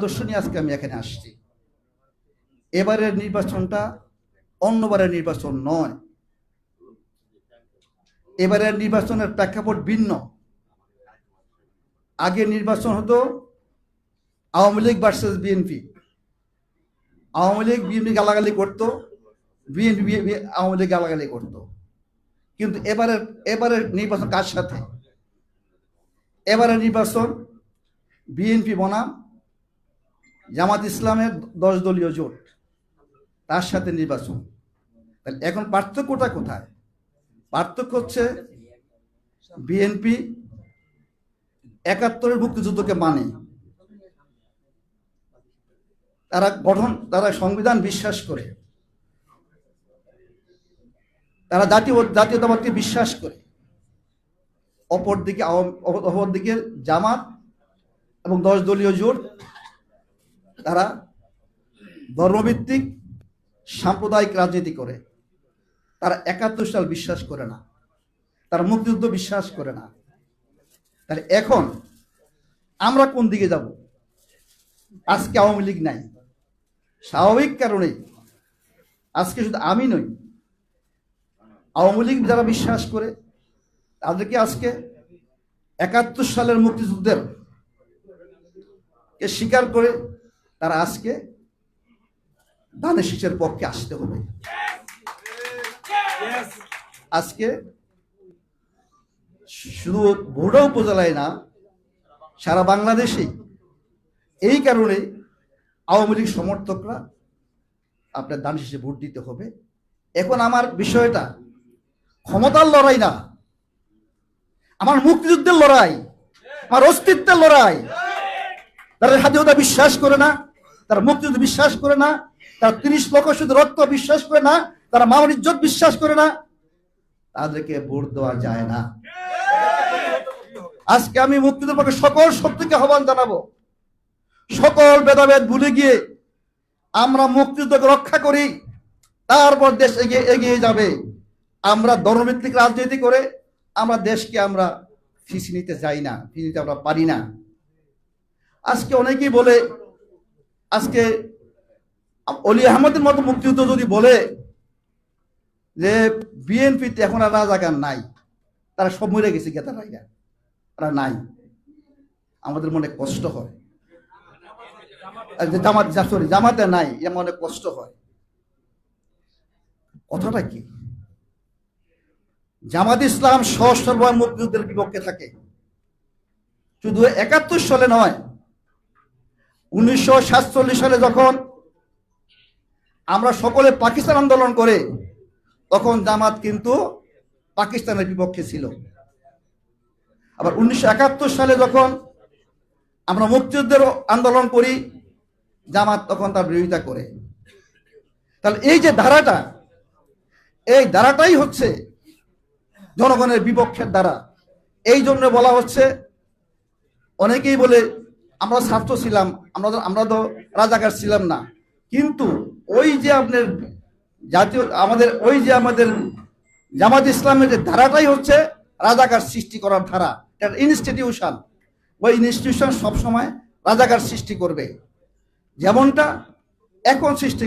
আদর্শ নিয়ে আজকে আমি এখানে আসছি। এবারের নির্বাচনটা অন্যবারের নির্বাচন নয়। এবারের নির্বাচনের প্রেক্ষাপট ভিন্ন। আগে নির্বাচন হতো Awami League versus BNP. Awami League BNP গালাগালি করতো, বিএনপি আওয়ামী লীগ গালাগালি করতো। কিন্তু এবারের এবারের নির্বাচন কার সাথে? এবারের নির্বাচন বিএনপি বনাম জামাত ইসলামের দশ দলীয় জোট, তার সাথে নির্বাচন। তাহলে এখন পার্থক্যটা কোথায়? পার্থক্য হচ্ছে বিএনপি একাত্তরের মুক্তিযুদ্ধকে মানে। তারা গঠন, তারা সংবিধান বিশ্বাস করে। তারা জাতীয়, জাতীয়তাবাদকে বিশ্বাস করে। অপরদিকে অপরদিকে জামাত এবং দশ দলীয় জোট তারা ধর্মভিত্তিক, সাম্প্রদায়িক রাজনীতি করে। তারা একাত্তর সাল বিশ্বাস করে না। তারা মুক্তিযুদ্ধ বিশ্বাস করে না। তাহলে এখন আমরা কোন দিকে যাব? আজকে আওয়ামী লীগ নাই। স্বাভাবিক কারণেই আজকে শুধু আমি নই, আওয়ামী লীগ যারা বিশ্বাস করে, তাদেরকে আজকে একাত্তর সালের মুক্তিযুদ্ধের কে স্বীকার করে তারা আজকে ধানের শীষের পক্ষে আসতে হবে। আজকে শুধু ভোড়া উপজেলায় না, সারা বাংলাদেশেই এই কারণে আওয়ামী লীগ সমর্থকরা আপনার দান শেষে ভোট দিতে হবে। এখন আমার বিষয়টা, ক্ষমতার লড়াই না, আমার মুক্তিযুদ্ধের লড়াই, আমার অস্তিত্বের লড়াই তারা স্বাধীনতা বিশ্বাস করে না। তারা মুক্তিযুদ্ধ বিশ্বাস করে না, তারা তিরিশ লক্ষ শুধু রক্ত বিশ্বাস করে না, তারা মামার ইজ্জত বিশ্বাস করে না, তাদেরকে ভোট দেওয়া যায় না। আজকে আমি মুক্তিযুদ্ধের পক্ষে সকল শক্তিকে আহ্বান জানাব। সকল ভেদাভেদ ভুলে গিয়ে আমরা মুক্তিযুদ্ধকে রক্ষা করি, তারপর দেশ এগিয়ে এগিয়ে যাবে। আমরা ধর্মভিত্তিক রাজনীতি করে আমরা দেশকে আমরা ফিসি নিতে যাই না ফিসি নিতে আমরা পারি না। আজকে অনেকেই বলে আজকে অলি আহমদের মতো মুক্তিযুদ্ধ যদি বলে যে বিএনপিতে এখন আর রাজাকার নাই, তারা সব মরে গেছে গেতার রাইগা। তারা নাই। আমাদের মনে কষ্ট হয়। জামাত সরি জামাতে নাই, এ মনে কষ্ট হয়। কথাটা কি? জামাত ইসলাম সর্বয় মুক্তিযুদ্ধের বিপক্ষে থাকে। শুধু একাত্তর সালে নয় উনিশশো সাতচল্লিশ সালে যখন আমরা সকলে পাকিস্তান আন্দোলন করে, তখন জামাত কিন্তু পাকিস্তানের বিপক্ষে ছিল। আবার উনিশশো একাত্তর সালে যখন আমরা মুক্তিযুদ্ধের আন্দোলন করি, জামাত তখন তার বিরোধিতা করে। তাহলে এই যে ধারাটা, এই ধারাটাই হচ্ছে জনগণের বিপক্ষের দ্বারা এই জন্য বলা হচ্ছে, অনেকেই বলে আমরা ছাত্র ছিলাম, আমরা আমরা তো রাজাকার ছিলাম না। কিন্তু ওই যে আপনার জাতীয় আমাদের ওই যে আমাদের জামাত ইসলামের যে ধারাটাই হচ্ছে রাজাকার সৃষ্টি করার ধারা এটা ইনস্টিটিউশন ওই ইনস্টিটিউশন সবসময় রাজাকার সৃষ্টি করবে। যেমনটা এখন সৃষ্টি